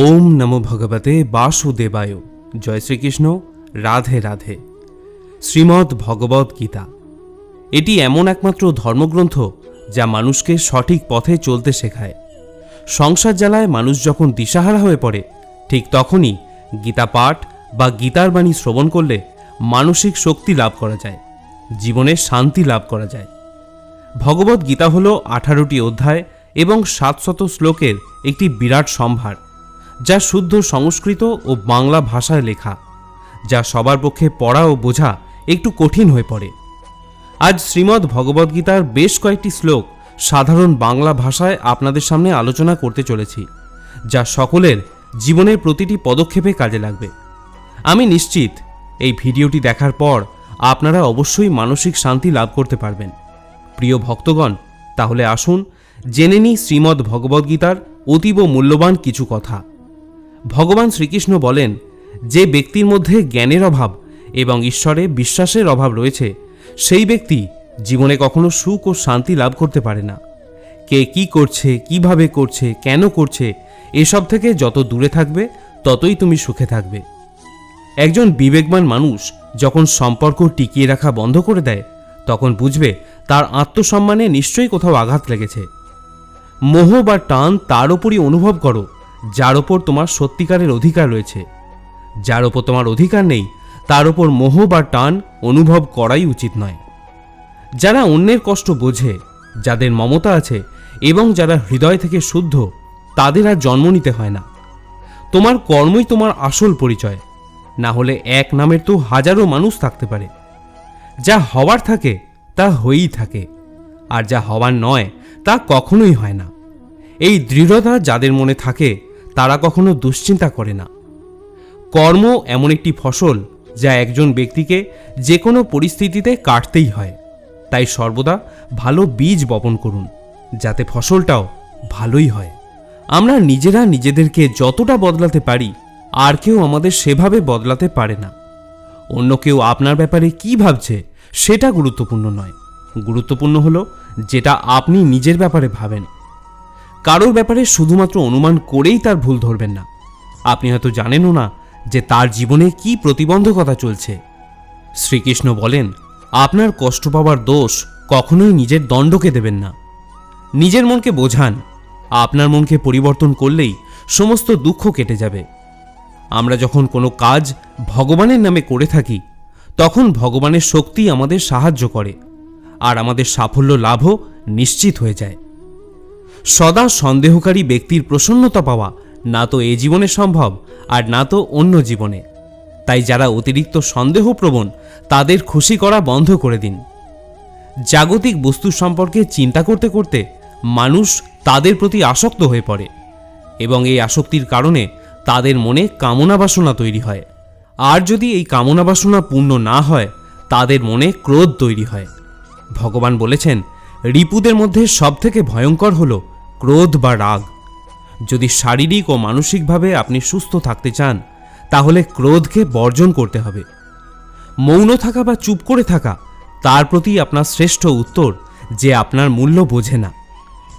ওম নমো ভগবতে বাসুদেবায়। জয় শ্রীকৃষ্ণ। রাধে রাধে। শ্রীমদ্ ভগবদ গীতা। এটি এমন একমাত্র ধর্মগ্রন্থ যা মানুষকে সঠিক পথে চলতে শেখায়। সংসার জ্বালায় মানুষ যখন দিশাহারা হয়ে পড়ে, ঠিক তখনই গীতা পাঠ বা গীতার বাণী শ্রবণ করলে মানসিক শক্তি লাভ করা যায়, জীবনে শান্তি লাভ করা যায়। ভগবদ গীতা হল আঠারোটি অধ্যায় এবং সাতশত শ্লোকের একটি বিরাট সম্ভার। যা শুদ্ধ সংস্কৃত ও বাংলা ভাষায় লেখা, যা সবার পক্ষে পড়া ও বোঝা একটু কঠিন হয়ে পড়ে। আজ শ্রীমদ্ ভগবদ্গীতার বেশ কয়েকটি শ্লোক সাধারণ বাংলা ভাষায় আপনাদের সামনে আলোচনা করতে চলেছি, যা সকলের জীবনের প্রতিটি পদক্ষেপে কাজে লাগবে। আমি নিশ্চিত এই ভিডিওটি দেখার পর আপনারা অবশ্যই মানসিক শান্তি লাভ করতে পারবেন। প্রিয় ভক্তগণ, তাহলে আসুন জেনে নিই শ্রীমদ্ ভগবদ্গীতার অতীব মূল্যবান কিছু কথা। ভগবান শ্রীকৃষ্ণ বলেন, যে ব্যক্তির মধ্যে জ্ঞানের অভাব এবং ঈশ্বরে বিশ্বাসের অভাব রয়েছে, সেই ব্যক্তি জীবনে কখনো সুখ ও শান্তি লাভ করতে পারে না। কে কি করছে, কীভাবে করছে, কেন করছে, এসব থেকে যত দূরে থাকবে, ততই তুমি সুখে থাকবে। একজন বিবেকবান মানুষ যখন সম্পর্ক টিকিয়ে রাখা বন্ধ করে দেয়, তখন বুঝবে তার আত্মসম্মানে নিশ্চয়ই কোথাও আঘাত লেগেছে। মোহ বা টান তার ওপরই অনুভব করো। যার ওপর তোমার সত্যিকারের অধিকার রয়েছে। যার ওপর তোমার অধিকার নেই, তার ওপর মোহ বা টান অনুভব করাই উচিত নয়। যারা অন্যের কষ্ট বোঝে, যাদের মমতা আছে এবং যারা হৃদয় থেকে শুদ্ধ, তাদের আর জন্ম নিতে হয় না। তোমার কর্মই তোমার আসল পরিচয়, না হলে এক নামের তো হাজারো মানুষ থাকতে পারে। যা হওয়ার থাকে, তা হয়েই থাকে, আর যা হওয়ার নয়, তা কখনোই হয় না। এই দৃঢ়তা যাদের মনে থাকে তারা কখনো দুশ্চিন্তা করে না। কর্ম এমন একটি ফসল যা একজন ব্যক্তিকে যে কোনো পরিস্থিতিতে কাটতেই হয়। তাই সর্বদা ভালো বীজ বপন করুন, যাতে ফসলটাও ভালোই হয়। আমরা নিজেরা নিজেদেরকে যতটা বদলাতে পারি, আর কেউ আমাদের সেভাবে বদলাতে পারে না। অন্য কেউ আপনার ব্যাপারে কি ভাবছে, সেটা গুরুত্বপূর্ণ নয়। গুরুত্বপূর্ণ হলো যেটা আপনি নিজের ব্যাপারে ভাবেন। কারোর ব্যাপারে শুধুমাত্র অনুমান করেই তার ভুল ধরবেন না। আপনি হয়তো জানেনও না যে তার জীবনে কি প্রতিবন্ধকতা চলছে। শ্রীকৃষ্ণ বলেন, আপনার কষ্ট পাওয়ার দোষ কখনোই নিজের দণ্ডকে দেবেন না। নিজের মনকে বোঝান, আপনার মনকে পরিবর্তন করলেই সমস্ত দুঃখ কেটে যাবে। আমরা যখন কোনো কাজ ভগবানের নামে করে থাকি, তখন ভগবানের শক্তি আমাদের সাহায্য করে, আর আমাদের সাফল্য লাভও নিশ্চিত হয়ে যায়। সদা সন্দেহকারী ব্যক্তির প্রসন্নতা পাওয়া, না তো এ জীবনে সম্ভব, আর না তো অন্য জীবনে। তাই যারা অতিরিক্ত সন্দেহপ্রবণ, তাদের খুশি করা বন্ধ করে দিন। জাগতিক বস্তু সম্পর্কে চিন্তা করতে করতে মানুষ তাদের প্রতি আসক্ত হয়ে পড়ে, এবং এই আসক্তির কারণে তাদের মনে কামনা বাসনা তৈরি হয়। আর যদি এই কামনা বাসনা পূর্ণ না হয়, তাদের মনে ক্রোধ তৈরি হয়। ভগবান বলেছেন, রিপুদের মধ্যে সবথেকে ভয়ঙ্কর হল ক্রোধ বা রাগ। যদি শারীরিক ও মানসিকভাবে আপনি সুস্থ থাকতে চান, তাহলে ক্রোধকে বর্জন করতে হবে। মৌন থাকা বা চুপ করে থাকা, তার প্রতি আপনার শ্রেষ্ঠ উত্তর যে আপনার মূল্য বোঝে না।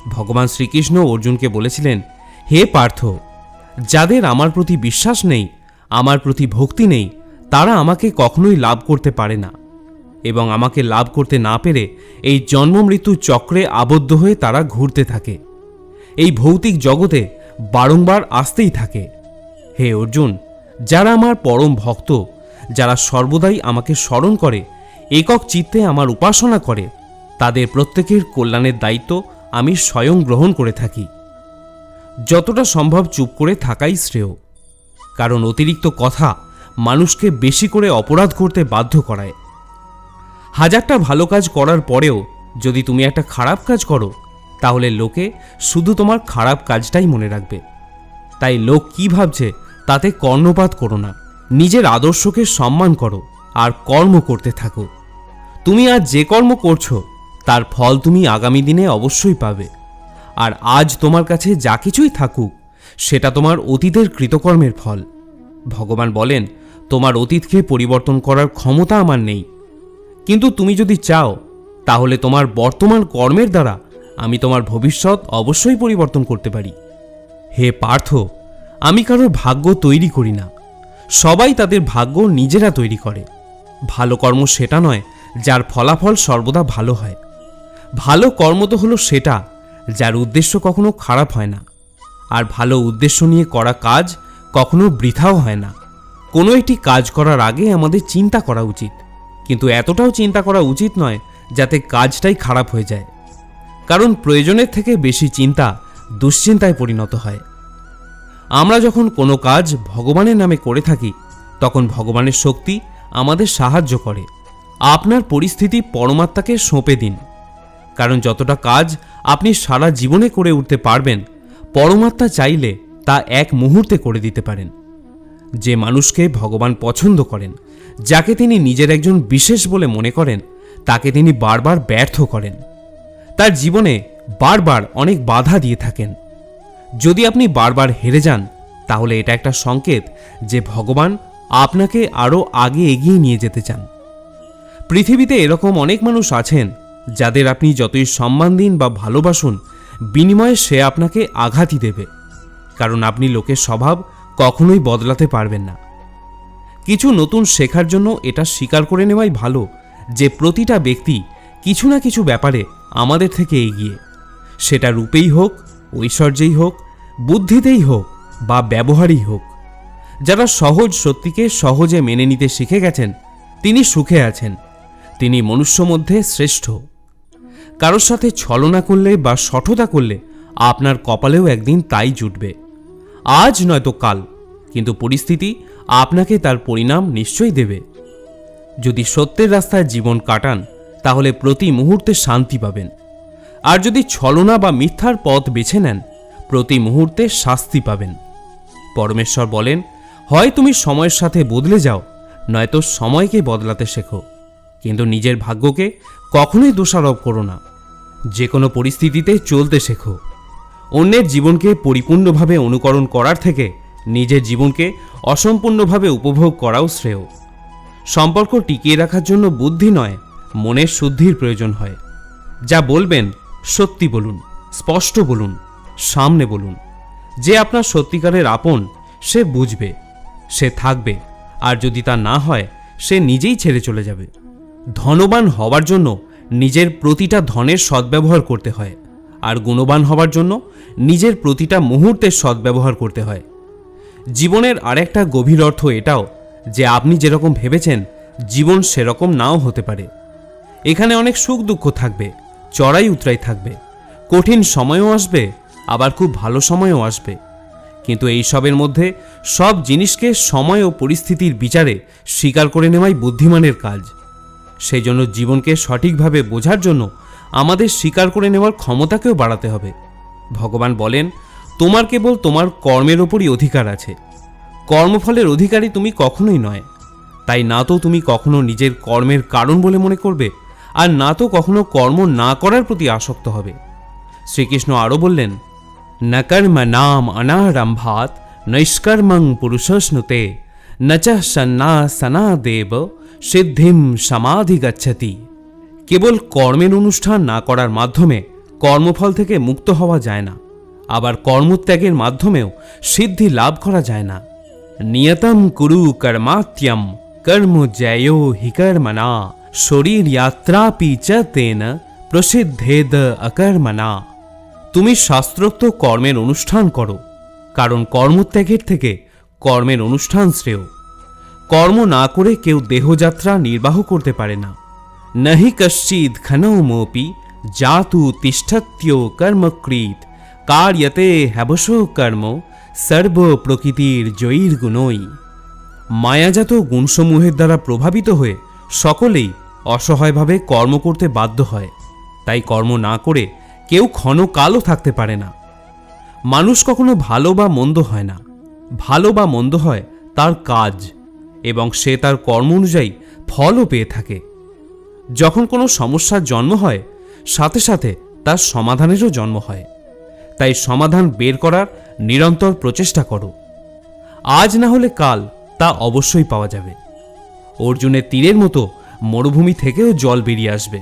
ভগবান শ্রীকৃষ্ণ অর্জুনকে বলেছিলেন, হে পার্থ, যাদের আমার প্রতি বিশ্বাস নেই, আমার প্রতি ভক্তি নেই, তারা আমাকে কখনোই লাভ করতে পারে না। এবং আমাকে লাভ করতে না পেরে এই জন্ম মৃত্যু চক্রে আবদ্ধ হয়ে তারা ঘুরতে থাকে। এই ভৌতিক জগতে বারংবার আসতেই থাকে। হে অর্জুন, যারা আমার পরম ভক্ত, যারা সর্বদাই আমাকে স্মরণ করে, একক চিত্তে আমার উপাসনা করে, তাদের প্রত্যেকের কল্যাণের দায়িত্ব আমি স্বয়ং গ্রহণ করে থাকি। যতটা সম্ভব চুপ করে থাকাই শ্রেয়, কারণ অতিরিক্ত কথা মানুষকে বেশি করে অপরাধ করতে বাধ্য করায়। হাজারটা ভালো কাজ করার পরেও যদি তুমি একটা খারাপ কাজ করো তাহলে লোকে শুধু তোমার খারাপ কাজটাই মনে রাখবে। তাই লোক কি ভাবছে তাতে কর্ণপাত করো না। নিজের আদর্শকে সম্মান করো আর কর্ম করতে থাকো। তুমি আজ যে কর্ম করছ, তার ফল তুমি আগামী দিনে অবশ্যই পাবে। আর আজ তোমার কাছে যা কিছুই থাকুক, সেটা তোমার অতীতের কৃতকর্মের ফল। ভগবান বলেন, তোমার অতীতকে পরিবর্তন করার ক্ষমতা আমার নেই। কিন্তু তুমি যদি চাও, তাহলে তোমার বর্তমান কর্মের দ্বারা আমি তোমার ভবিষ্যৎ অবশ্যই পরিবর্তন করতে পারি। হে পার্থ, আমি কারোর ভাগ্য তৈরি করি না। সবাই তাদের ভাগ্য নিজেরা তৈরি করে। ভালো কর্ম সেটা নয় যার ফলাফল সর্বদা ভালো হয়। ভালো কর্ম তো হলো সেটা, যার উদ্দেশ্য কখনো খারাপ হয় না। আর ভালো উদ্দেশ্য নিয়ে করা কাজ কখনো বৃথাও হয় না। কোনো একটি কাজ করার আগে আমাদের চিন্তা করা উচিত। কিন্তু এতটাও চিন্তা করা উচিত নয় যাতে কাজটাই খারাপ হয়ে যায়। কারণ প্রয়োজনের থেকে বেশি চিন্তা দুশ্চিন্তায় পরিণত হয়। আমরা যখন কোনো কাজ ভগবানের নামে করে থাকি, তখন ভগবানের শক্তি আমাদের সাহায্য করে। আপনার পরিস্থিতি পরমাত্মাকে সঁপে দিন। কারণ যতটা কাজ আপনি সারা জীবনে করে উঠতে পারবেন, পরমাত্মা চাইলে তা এক মুহূর্তে করে দিতে পারেন। যে মানুষকে ভগবান পছন্দ করেন, যাকে তিনি নিজের একজন বিশেষ বলে মনে করেন, তাকে তিনি বারবার ব্যর্থ করেন। তার জীবনে বারবার অনেক বাধা দিয়ে থাকেন। যদি আপনি বারবার হেরে যান, তাহলে এটা একটা সংকেত যে ভগবান আপনাকে আরও আগে এগিয়ে নিয়ে যেতে চান। পৃথিবীতে এরকম অনেক মানুষ আছেন যাদের আপনি যতই সম্মান দিন বা ভালোবাসুন, বিনিময়ে সে আপনাকে আঘাতই দেবে। কারণ আপনি লোকের স্বভাব কখনোই বদলাতে পারবেন না। কিছু নতুন শেখার জন্য এটা স্বীকার করে নেওয়াই ভালো যে প্রতিটা ব্যক্তি কিছু না কিছু ব্যাপারে আমাদের থেকে এগিয়ে। সেটা রূপেই হোক, ঐশ্বর্যেই হোক, বুদ্ধিতেই হোক বা ব্যবহারই হোক। যারা সহজ সত্যিকে সহজে মেনে নিতে শিখে গেছেন, তিনি সুখে আছেন। তিনি মনুষ্য মধ্যে শ্রেষ্ঠ। কারোর সাথে ছলনা করলে বা সঠতা করলে আপনার কপালেও একদিন তাই জুটবে। আজ নয়তো কাল, কিন্তু পরিস্থিতি আপনাকে তার পরিণাম নিশ্চয়ই দেবে। যদি সত্যের রাস্তায় জীবন কাটান তাহলে প্রতি মুহূর্তে শান্তি পাবেন। আর যদি ছলনা বা মিথ্যার পথ বেছে নেন, প্রতি মুহূর্তে শাস্তি পাবেন। পরমেশ্বর বলেন, হয় তুমি সময়ের সাথে বদলে যাও, নয়তো সময়কে বদলাতে শেখো। কিন্তু নিজের ভাগ্যকে কখনোই দোষারোপ করো না। যে কোনো পরিস্থিতিতে চলতে শেখো। অন্যের জীবনকে পরিপূর্ণভাবে অনুকরণ করার থেকে নিজের জীবনকে অসম্পূর্ণভাবে উপভোগ করাও শ্রেয়। সম্পর্ক টিকিয়ে রাখার জন্য বুদ্ধি নয় মনের শুদ্ধির প্রয়োজন হয়। যা বলবেন সত্যি বলুন, স্পষ্ট বলুন, সামনে বলুন। যে আপনার সত্যিকারের আপন, সে বুঝবে, সে থাকবে, আর যদি তা না হয়, সে নিজেই ছেড়ে চলে যাবে। ধনবান হওয়ার জন্য নিজের প্রতিটা ধনের সদ্ব্যবহার করতে হয়, আর গুণবান হওয়ার জন্য নিজের প্রতিটা মুহূর্তের সদ্ব্যবহার করতে হয়। জীবনের আরেকটা গভীর অর্থ এটাও যে আপনি যেরকম ভেবেছেন, জীবন সেরকম নাও হতে পারে। এখানে অনেক সুখ দুঃখ থাকবে, চড়াই উতরাই থাকবে। কঠিন সময়ও আসবে, আবার খুব ভালো সময়ও আসবে। কিন্তু এই সবের মধ্যে সব জিনিসকে সময় ও পরিস্থিতির বিচারে স্বীকার করে নেওয়াই বুদ্ধিমানের কাজ। সেই জন্য জীবনকে সঠিকভাবে বোঝার জন্য আমাদের স্বীকার করে নেওয়ার ক্ষমতাকেও বাড়াতে হবে। ভগবান বলেন, তোমার কেবল তোমার কর্মের ওপরই অধিকার আছে। কর্মফলের অধিকারী তুমি কখনোই নয়। তাই না তো তুমি কখনো নিজের কর্মের কারণ বলে মনে করবে? আর না তো কখনো কর্ম না করার প্রতি আসক্ত হবে। শ্রীকৃষ্ণ আরও বললেন ন কর্ম নাম অনারম্ভাত নৈষ্কর্মং পুরুষস্নুতে ন চ সন্ন্যাসনা দেব সিদ্ধিম সমাধি গচ্ছতি কেবল কর্মের অনুষ্ঠান না করার মাধ্যমে কর্মফল থেকে মুক্ত হওয়া যায় না, আবার কর্মত্যাগের মাধ্যমেও সিদ্ধি লাভ করা যায় না। নিয়তম কুরু কর্মাত্যম কর্ম জয় হি কর্মনা শরীর যাত্রাপি চ তেন প্রসিদ্ধেদ অকর্মনা তুমি শাস্ত্রোক্ত কর্মের অনুষ্ঠান করো কারণ কর্মত্যাগের থেকে কর্মের অনুষ্ঠান শ্রেয়। কর্ম না করে কেউ দেহযাত্রা নির্বাহ করতে পারে না। নহি কশ্চিদ খনৌমপি জাতু তিষ্ঠত্য কর্মকৃত কার্যতে হ্যাবশ কর্ম, সর্ব প্রকৃতির জয়ীর গুণই মায়াজাত গুণসমূহের দ্বারা প্রভাবিত হয়ে সকলেই অসহায়ভাবে কর্ম করতে বাধ্য হয়। তাই কর্ম না করে কেউ ক্ষণকালও থাকতে পারে না। মানুষ কখনো ভালো বা মন্দ হয় না। ভালো বা মন্দ হয় তার কাজ এবং সে তার কর্ম অনুযায়ী ফলও পেয়ে থাকে। যখন কোনো সমস্যার জন্ম হয়, সাথে সাথে তার সমাধানেরও জন্ম হয়। তাই সমাধান বের করার নিরন্তর প্রচেষ্টা করো। আজ না হলে কাল তা অবশ্যই পাওয়া যাবে। অর্জুনের তীরের মতো মরুভূমি থেকেও জল বেরিয়ে আসবে।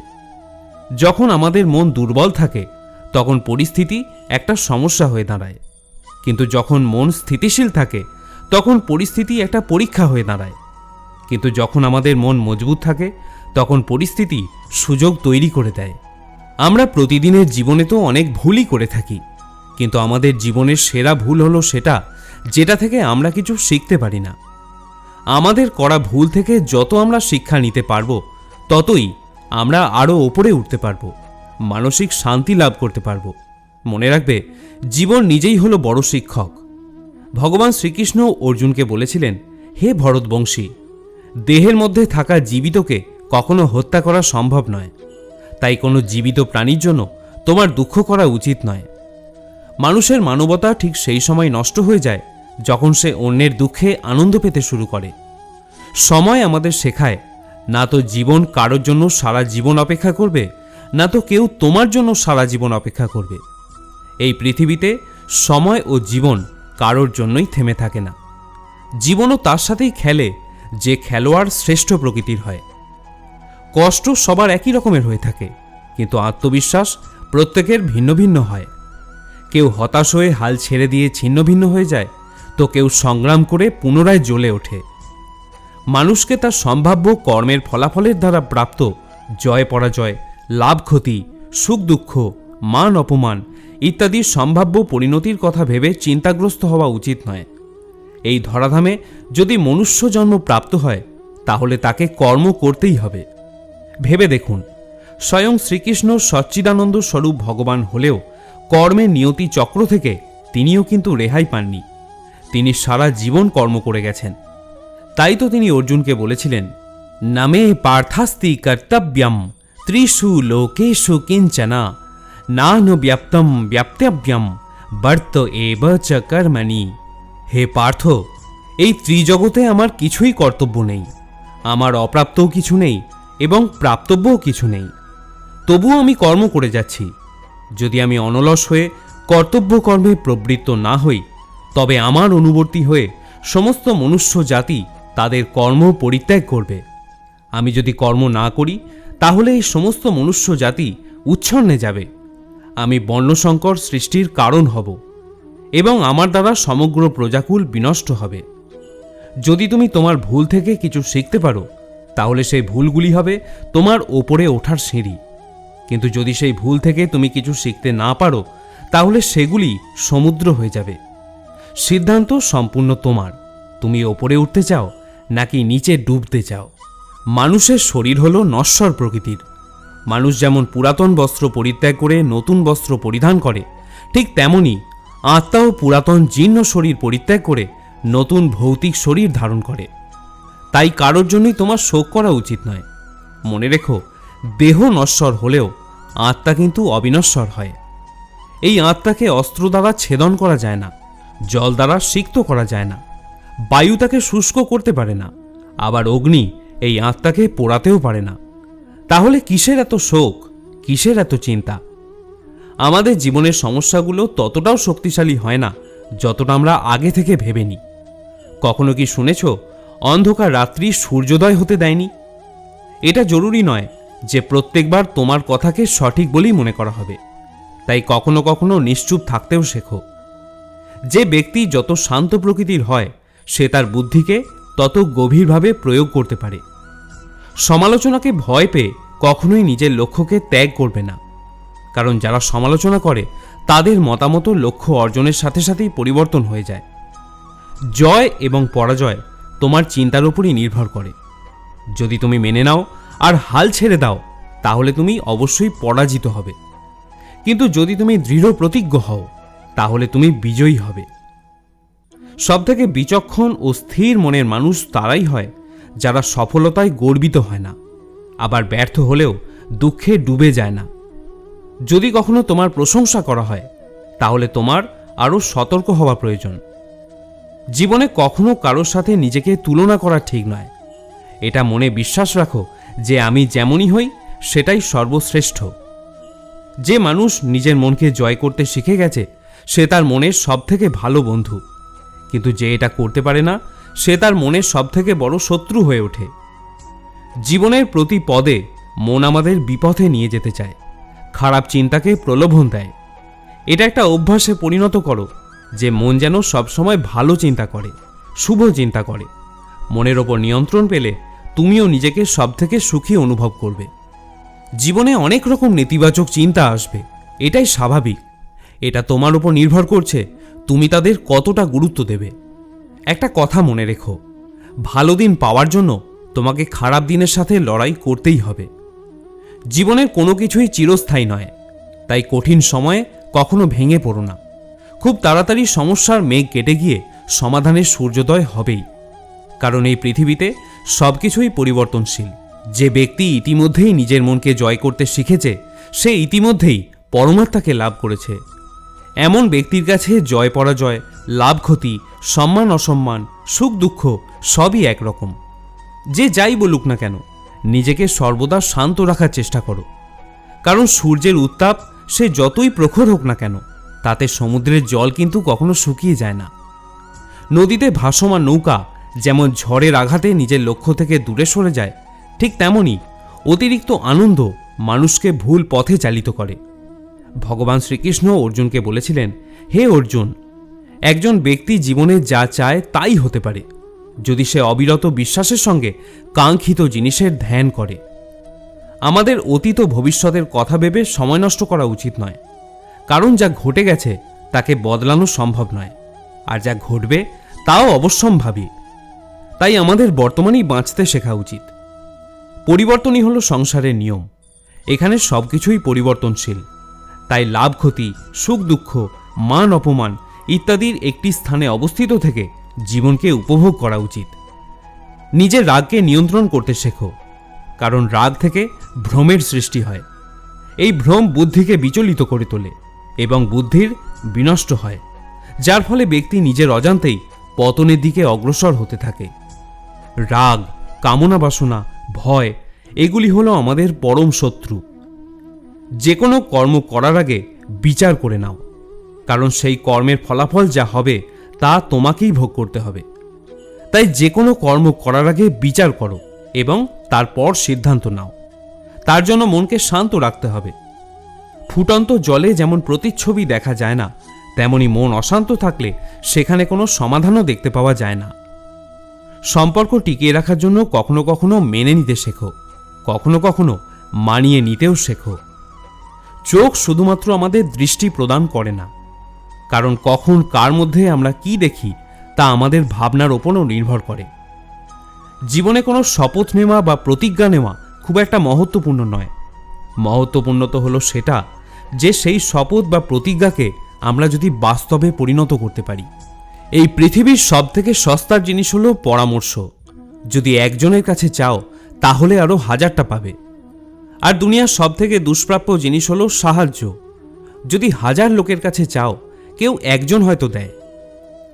যখন আমাদের মন দুর্বল থাকে, তখন পরিস্থিতি একটা সমস্যা হয়ে দাঁড়ায়। কিন্তু যখন মন স্থিতিশীল থাকে, তখন পরিস্থিতি একটা পরীক্ষা হয়ে দাঁড়ায়। কিন্তু যখন আমাদের মন মজবুত থাকে, তখন পরিস্থিতি সুযোগ তৈরি করে দেয়। আমরা প্রতিদিনের জীবনে তো অনেক ভুলই করে থাকি, কিন্তু আমাদের জীবনের সেরা ভুল হলো সেটা, যেটা থেকে আমরা কিছু শিখতে পারি না। আমাদের করা ভুল থেকে যত আমরা শিক্ষা নিতে পারব, ততই আমরা আরও ওপরে উঠতে পারব, মানসিক শান্তি লাভ করতে পারব। মনে রাখবে, জীবন নিজেই হলো বড় শিক্ষক। ভগবান শ্রীকৃষ্ণ অর্জুনকে বলেছিলেন, হে ভরতবংশী, দেহের মধ্যে থাকা জীবিতকে কখনো হত্যা করা সম্ভব নয়। তাই কোনো জীবিত প্রাণীর জন্য তোমার দুঃখ করা উচিত নয়। মানুষের মানবতা ঠিক সেই সময় নষ্ট হয়ে যায় যখন সে অন্যের দুঃখে আনন্দ পেতে শুরু করে। সময় আমাদের শেখায়, না তো জীবন কারোর জন্য সারা জীবন অপেক্ষা করবে, না তো কেউ তোমার জন্য সারা জীবন অপেক্ষা করবে। এই পৃথিবীতে সময় ও জীবন কারোর জন্যই থেমে থাকে না। জীবনও তার সাথেই খেলে, যে খেলোয়াড় শ্রেষ্ঠ প্রকৃতির হয়। কষ্ট সবার একই রকমের হয়ে থাকে, কিন্তু আত্মবিশ্বাস প্রত্যেকের ভিন্ন ভিন্ন হয়। কেউ হতাশ হয়ে হাল ছেড়ে দিয়ে ছিন্ন ভিন্ন হয়ে যায় তো কেউ সংগ্রাম করে পুনরায় জ্বলে ওঠে। মানুষকে তার সম্ভাব্য কর্মের ফলাফলের দ্বারা প্রাপ্ত জয় পরাজয়, লাভ ক্ষতি, সুখ দুঃখ, মান অপমান ইত্যাদি সম্ভাব্য পরিণতির কথা ভেবে চিন্তাগ্রস্ত হওয়া উচিত নয়। এই ধরাধামে যদি মনুষ্য জন্ম প্রাপ্ত হয়, তাহলে তাকে কর্ম করতেই হবে। ভেবে দেখুন, স্বয়ং শ্রীকৃষ্ণ সচ্চিদানন্দ স্বরূপ ভগবান হলেও কর্মের নিয়তি চক্র থেকে তিনিও কিন্তু রেহাই পাননি। তিনি সারা জীবন কর্ম করে গেছেন। তাই তো তিনি অর্জুনকে বলেছিলেন, নামে পার্থাস্তি কর্তব্যম, ত্রিষু লোকেষু কিঞ্চনা, নান ব্যাপ্তম ব্যাপ্তব্যম, বর্ত এব চ কর্মণি। হে পার্থ, এই ত্রিজগতে আমার কিছুই কর্তব্য নেই। আমার অপ্রাপ্তও কিছু নেই এবং প্রাপ্তব্যও কিছু নেই। তবুও আমি কর্ম করে যাচ্ছি। যদি আমি অনলস হয়ে কর্তব্য কর্মে প্রবৃত্ত না হই তবে আমার অনুবর্তী হয়ে সমস্ত মনুষ্য জাতি তাদের কর্ম পরিত্যাগ করবে। আমি যদি কর্ম না করি, তাহলে এই সমস্ত মনুষ্য জাতি উচ্ছন্নে যাবে। আমি বর্ণসংকর সৃষ্টির কারণ হব এবং আমার দ্বারা সমগ্র প্রজাকুল বিনষ্ট হবে। যদি তুমি তোমার ভুল থেকে কিছু শিখতে পারো, তাহলে সেই ভুলগুলি হবে তোমার ওপরে ওঠার সিঁড়ি। কিন্তু যদি সেই ভুল থেকে তুমি কিছু শিখতে না পারো, তাহলে সেগুলি সমুদ্র হয়ে যাবে। সিদ্ধান্ত সম্পূর্ণ তোমার। তুমি ওপরে উঠতে চাও, নাকি নিচে ডুবতে চাও। মানুষের শরীর হলো নশ্বর প্রকৃতির। মানুষ যেমন পুরাতন বস্ত্র পরিত্যাগ করে নতুন বস্ত্র পরিধান করে, ঠিক তেমনি আত্মাও পুরাতন জীর্ণ শরীর পরিত্যাগ করে নতুন ভৌতিক শরীর ধারণ করে। তাই কারোর জন্যই তোমার শোক করা উচিত নয়। মনে রেখো, দেহ নশ্বর হলেও আত্মা কিন্তু অবিনশ্বর হয়। এই আত্মাকে অস্ত্র দ্বারা ছেদন করা যায় না। জল দ্বারা সিক্ত করা যায় না। বায়ু তাকে শুষ্ক করতে পারে না, আবার অগ্নি এই আত্মাকে পোড়াতেও পারে না। তাহলে কিসের এত শোক? কিসের এত চিন্তা? আমাদের জীবনের সমস্যাগুলো ততটাও শক্তিশালী হয় না, যতটা আমরা আগে থেকে ভেবে নিই। কখনো কি শুনেছ, অন্ধকার রাত্রি সূর্যোদয় হতে দেয়নি? এটা জরুরি নয় যে প্রত্যেকবার তোমার কথাকে সঠিক বলেই মনে করা হবে। তাই কখনো কখনো নিশ্চুপ থাকতেও শেখো। যে ব্যক্তি যত শান্ত প্রকৃতির হয়, সে তার বুদ্ধিকে তত গভীরভাবে প্রয়োগ করতে পারে। সমালোচনাকে ভয় পেয়ে কখনোই নিজের লক্ষ্যকে ত্যাগ করবে না। কারণ যারা সমালোচনা করে, তাদের মতামত লক্ষ্য অর্জনের সাথে সাথেই পরিবর্তন হয়ে যায়। জয় এবং পরাজয় তোমার চিন্তার উপরই নির্ভর করে। যদি তুমি মেনে নাও আর হাল ছেড়ে দাও, তাহলে তুমি অবশ্যই পরাজিত হবে। কিন্তু যদি তুমি দৃঢ় প্রতিজ্ঞ হও তাহলে তুমি বিজয়ী হবে। সবথেকে বিচক্ষণ ও স্থির মনের মানুষ তারাই হয়, যারা সফলতায় গর্বিত হয় না, আবার ব্যর্থ হলেও দুঃখে ডুবে যায় না। যদি কখনো তোমার প্রশংসা করা হয়, তাহলে তোমার আরও সতর্ক হওয়া প্রয়োজন। জীবনে কখনো কারোর সাথে নিজেকে তুলনা করা ঠিক নয়। এটা মনে বিশ্বাস রাখো যে আমি যেমনই হই, সেটাই সর্বশ্রেষ্ঠ। যে মানুষ নিজের মনকে জয় করতে শিখে গেছে সে তার মনের সবথেকে ভালো বন্ধু। কিন্তু যে এটা করতে পারে না, সে তার মনের সবথেকে বড় শত্রু হয়ে ওঠে। জীবনের প্রতি পদে মন আমাদের বিপথে নিয়ে যেতে চায়, খারাপ চিন্তাকে প্রলোভন দেয়। এটা একটা অভ্যাসে পরিণত করো, যে মন যেন সবসময় ভালো চিন্তা করে, শুভ চিন্তা করে। মনের ওপর নিয়ন্ত্রণ পেলে তুমিও নিজেকে সব থেকে সুখী অনুভব করবে। জীবনে অনেক রকম নেতিবাচক চিন্তা আসবে, এটাই স্বাভাবিক। এটা তোমার উপর নির্ভর করছে। তুমি তাদের কতটা গুরুত্ব দেবে? একটা কথা মনে রেখো। ভালো দিন পাওয়ার জন্য তোমাকে খারাপ দিনের সাথে লড়াই করতেই হবে। জীবনের কোনো কিছুই চিরস্থায়ী নয়। তাই কঠিন সময়ে কখনো ভেঙে পড়ো না। খুব তাড়াতাড়ি সমস্যার মেঘ কেটে গিয়ে সমাধানের সূর্যোদয় হবেই। কারণ এই পৃথিবীতে সব কিছুই পরিবর্তনশীল। যে ব্যক্তি ইতিমধ্যেই নিজের মনকে জয় করতে শিখেছে, সে ইতিমধ্যেই পরমাত্মাকে লাভ করেছে। এমন ব্যক্তির কাছে জয় পরাজয়, লাভ ক্ষতি, সম্মান অসম্মান, সুখ দুঃখ সবই একরকম। যে যাই বলুক না কেন, নিজেকে সর্বদা শান্ত রাখার চেষ্টা করো। কারণ সূর্যের উত্তাপ সে যতই প্রখর হোক না কেন, তাতে সমুদ্রের জল কিন্তু কখনো শুকিয়ে যায় না। নদীতে ভাসমান নৌকা যেমন ঝড়ের আঘাতে নিজের লক্ষ্য থেকে দূরে সরে যায়, ঠিক তেমনই অতিরিক্ত আনন্দ মানুষকে ভুল পথে চালিত করে। ভগবান শ্রীকৃষ্ণ অর্জুনকে বলেছিলেন, হে অর্জুন, একজন ব্যক্তি জীবনে যা চায় তাই হতে পারে, যদি সে অবিরত বিশ্বাসের সঙ্গে কাঙ্ক্ষিত জিনিসের ধ্যান করে। আমাদের অতীত ভবিষ্যতের কথা ভেবে সময় নষ্ট করা উচিত নয়, কারণ যা ঘটে গেছে তাকে বদলানো সম্ভব নয়, আর যা ঘটবে তাও অবশ্যম্ভাবী। তাই আমাদের বর্তমানেই বাঁচতে শেখা উচিত। পরিবর্তনই হলো সংসারের নিয়ম, এখানে সব কিছুই পরিবর্তনশীল। তাই লাভ ক্ষতি, সুখ দুঃখ, মান অপমান ইত্যাদির একটি স্থানে অবস্থিত থেকে জীবনকে উপভোগ করা উচিত। নিজের রাগকে নিয়ন্ত্রণ করতে শেখো, কারণ রাগ থেকে ভ্রমের সৃষ্টি হয়। এই ভ্রম বুদ্ধিকে বিচলিত করে তোলে এবং বুদ্ধির বিনষ্ট হয়, যার ফলে ব্যক্তি নিজের অজান্তেই পতনের দিকে অগ্রসর হতে থাকে। রাগ, কামনা বাসনা, ভয়, এগুলি হলো আমাদের পরম শত্রু। যে কোনো কর্ম করার আগে বিচার করে নাও। কারণ সেই কর্মের ফলাফল যা হবে, তা তোমাকেই ভোগ করতে হবে। তাই যে কোনো কর্ম করার আগে বিচার করো এবং তারপর সিদ্ধান্ত নাও। তার জন্য মনকে শান্ত রাখতে হবে। ফুটন্ত জলে যেমন প্রতিচ্ছবি দেখা যায় না, তেমনি মন অশান্ত থাকলে সেখানে কোনো সমাধানও দেখতে পাওয়া যায় না। সম্পর্ক টিকিয়ে রাখার জন্য কখনো কখনো মেনে নিতে শেখো। কখনো কখনো মানিয়ে নিতেও শেখো। চোখ শুধুমাত্র আমাদের দৃষ্টি প্রদান করে না। কারণ কখন কার মধ্যে আমরা কি দেখি, তা আমাদের ভাবনার ওপরও নির্ভর করে। জীবনে কোনো শপথ নেওয়া বা প্রতিজ্ঞা নেওয়া খুব একটা মহত্বপূর্ণ নয়। মহত্বপূর্ণ তো হলো সেটা যে সেই শপথ বা প্রতিজ্ঞাকে আমরা যদি বাস্তবে পরিণত করতে পারি। এই পৃথিবীর সব থেকে সস্তার জিনিস হলো পরামর্শ। যদি একজনের কাছে চাও, তাহলে আরও হাজারটা পাবে। আর দুনিয়ার সব থেকে দুষ্প্রাপ্য জিনিস হলো সাহায্য। যদি হাজার লোকের কাছে চাও, কেউ একজন হয়তো দেয়।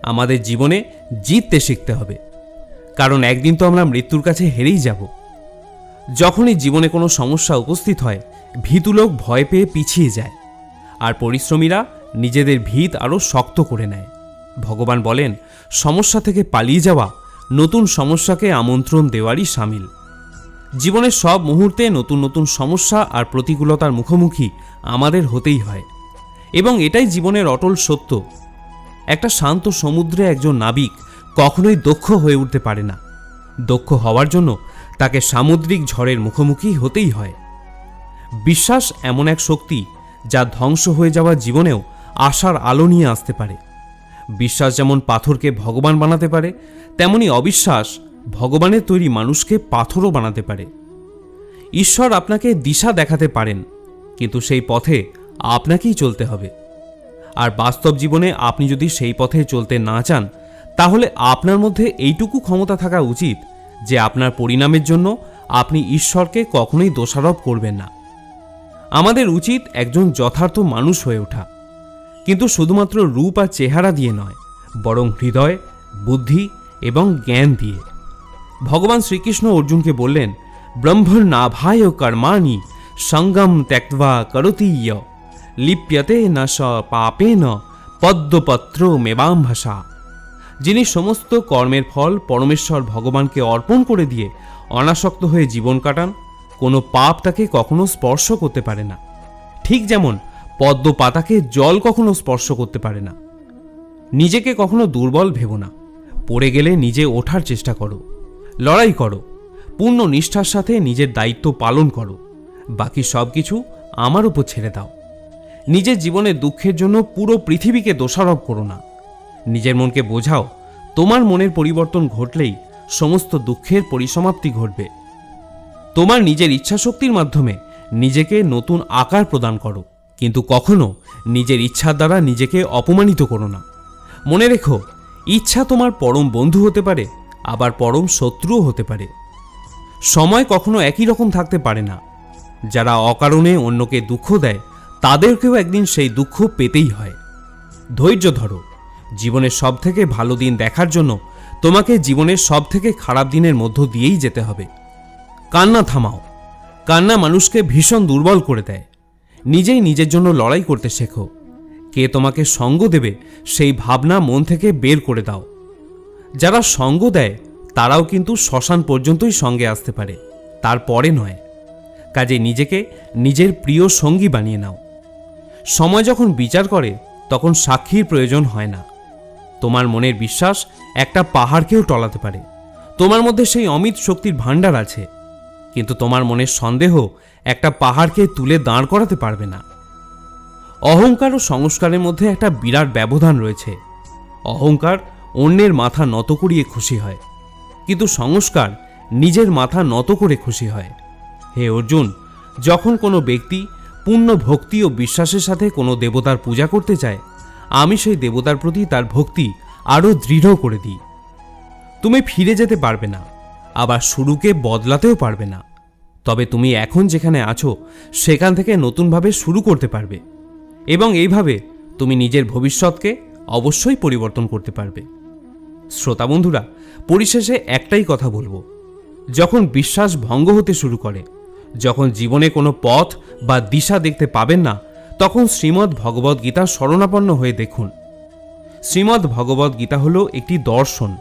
আমাদের জীবনে জিততে শিখতে হবে। কারণ একদিন তো আমরা মৃত্যুর কাছে হেরেই যাব। যখনই জীবনে কোনো সমস্যা উপস্থিত হয়, ভীতু লোক ভয় পেয়ে পিছিয়ে যায়। আর পরিশ্রমীরা নিজেদের ভিত আরও শক্ত করে নেয়। ভগবান বলেন, সমস্যা থেকে পালিয়ে যাওয়া নতুন সমস্যাকে আমন্ত্রণ দেওয়ারই সামিল। জীবনের সব মুহূর্তে নতুন নতুন সমস্যা আর প্রতিকূলতার মুখোমুখি আমাদের হতেই হয়। এবং এটাই জীবনের অটল সত্য। একটা শান্ত সমুদ্রে একজন নাবিক কখনোই দক্ষ হয়ে উঠতে পারে না। দক্ষ হওয়ার জন্য তাকে সামুদ্রিক ঝড়ের মুখোমুখি হতেই হয়। বিশ্বাস এমন এক শক্তি যা ধ্বংস হয়ে যাওয়া জীবনেও আশার আলো নিয়ে আসতে পারে। বিশ্বাস যেমন পাথরকে ভগবান বানাতে পারে, তেমনি অবিশ্বাস ভগবানের তৈরি মানুষকে পাথরও বানাতে পারে। ঈশ্বর আপনাকে দিশা দেখাতে পারেন, কিন্তু সেই পথে আপনাকেই চলতে হবে। আর বাস্তব জীবনে আপনি যদি সেই পথে চলতে না চান, তাহলে আপনার মধ্যে এইটুকু ক্ষমতা থাকা উচিত যে আপনার পরিণামের জন্য আপনি ঈশ্বরকে কখনোই দোষারোপ করবেন না। আমাদের উচিত একজন যথার্থ মানুষ হয়ে ওঠা। কিন্তু শুধুমাত্র রূপ আর চেহারা দিয়ে নয়, বরং হৃদয়, বুদ্ধি এবং জ্ঞান দিয়ে। ভগবান শ্রীকৃষ্ণ অর্জুনকে বললেন, ব্রহ্মর নাভায় কর্মাণি, সঙ্গম ত্যক্তবা করতীয় লিপ্যতে ন স পাপেন পদ্মপত্র মেবাম ভাষা যিনি সমস্ত কর্মের ফল পরমেশ্বর ভগবানকে অর্পণ করে দিয়ে অনাসক্ত হয়ে জীবন কাটান, কোনো পাপ তাকে কখনো স্পর্শ করতে পারে না। ঠিক যেমন পদ্ম পাতাকে জল কখনো স্পর্শ করতে পারে না। নিজেকে কখনো দুর্বল ভেবো না। পড়ে গেলে নিজে ওঠার চেষ্টা করো। লড়াই করো। পূর্ণ নিষ্ঠার সাথে নিজের দায়িত্ব পালন করো। বাকি সব কিছু আমার উপর ছেড়ে দাও। নিজের জীবনের দুঃখের জন্য পুরো পৃথিবীকে দোষারোপ করো না। নিজের মনকে বোঝাও, তোমার মনের পরিবর্তন ঘটলেই সমস্ত দুঃখের পরিসমাপ্তি ঘটবে। তোমার নিজের ইচ্ছাশক্তির মাধ্যমে নিজেকে নতুন আকার প্রদান করো, কিন্তু কখনো নিজের ইচ্ছার দ্বারা নিজেকে অপমানিত করো না। মনে রেখো, ইচ্ছা তোমার পরম বন্ধু হতে পারে আবার পরম শত্রুও হতে পারে। সময় কখনো একই রকম থাকতে পারে না। যারা অকারণে অন্যকে দুঃখ দেয়, তাদেরকেও একদিন সেই দুঃখ পেতেই হয়। ধৈর্য ধরো। জীবনের সব থেকে ভালো দিন দেখার জন্য তোমাকে জীবনের সব থেকে খারাপ দিনের মধ্য দিয়েই যেতে হবে। কান্না থামাও। কান্না মানুষকে ভীষণ দুর্বল করে দেয়। নিজেই নিজের জন্য লড়াই করতে শেখো। কে তোমাকে সঙ্গ দেবে, সেই ভাবনা মন থেকে বের করে দাও। যারা সঙ্গ দেয়, তারাও কিন্তু শ্মশান পর্যন্তই সঙ্গে আসতে পারে তারপরে নয়। কাজে নিজেকে নিজের প্রিয় সঙ্গী বানিয়ে নাও। সময় যখন বিচার করে, তখন সাক্ষীর প্রয়োজন হয় না। তোমার মনের বিশ্বাস একটা পাহাড়কেও টলাতে পারে। তোমার মধ্যে সেই অমিত শক্তির ভাণ্ডার আছে, কিন্তু তোমার মনের সন্দেহ একটা পাহাড়কে তুলে দাঁড় করাতে পারবে না। অহংকার ও সংস্কারের মধ্যে একটা বিরাট ব্যবধান রয়েছে। অহংকার অন্যের মাথা নত করিয়ে খুশি হয়, কিন্তু সংস্কার নিজের মাথা নত করে খুশি হয়। হে অর্জুন, যখন কোনো ব্যক্তি পূর্ণ ভক্তি ও বিশ্বাসের সাথে কোনো দেবতার পূজা করতে চায়, আমি সেই দেবতার প্রতি তার ভক্তি আরও দৃঢ় করে দিই। তুমি ফিরে যেতে পারবে না, আবার শুরুকে বদলাতেও পারবে না। তবে তুমি এখন যেখানে আছো, সেখান থেকে নতুনভাবে শুরু করতে পারবে। এবং এইভাবে তুমি নিজের ভবিষ্যৎকে অবশ্যই পরিবর্তন করতে পারবে। শ্রোতা বন্ধুরা, পরিশেষে একটাই কথা বলব। যখন বিশ্বাস ভঙ্গ হতে শুরু করে, যখন জীবনে কোনো পথ বা দিশা দেখতে পাবেন না, তখন শ্রীমদ্ ভগবদ্ গীতা শরণাপন্ন হয়ে দেখুন। শ্রীমদ্ ভগবদ্ গীতা হলো একটি দর্শন,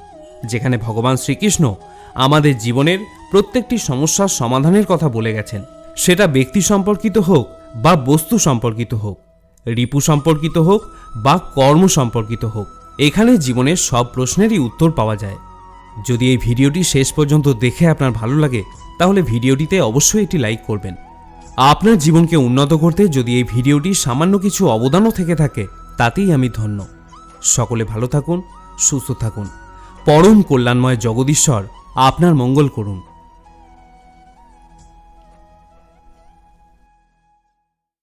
যেখানে ভগবান শ্রীকৃষ্ণ আমাদের জীবনের প্রত্যেকটি সমস্যার সমাধানের কথা বলে গেছেন। সেটা ব্যক্তি সম্পর্কিত হোক বা বস্তু সম্পর্কিত হোক, রিপু সম্পর্কিত হোক বা কর্ম সম্পর্কিত হোক। এখানে জীবনের সব প্রশ্নেরই উত্তর পাওয়া যায়। যদি এই ভিডিওটি শেষ পর্যন্ত দেখে আপনার ভালো লাগে, তাহলে ভিডিওটিতে অবশ্যই একটি লাইক করবেন। আপনার জীবনকে উন্নত করতে যদি এই ভিডিওটি সামান্য কিছু অবদানও থেকে থাকে, তাতেই আমি ধন্য। সকলে ভালো থাকুন, সুস্থ থাকুন। পরম কল্যাণময় জগদীশ্বর, আপনার মঙ্গল করুন।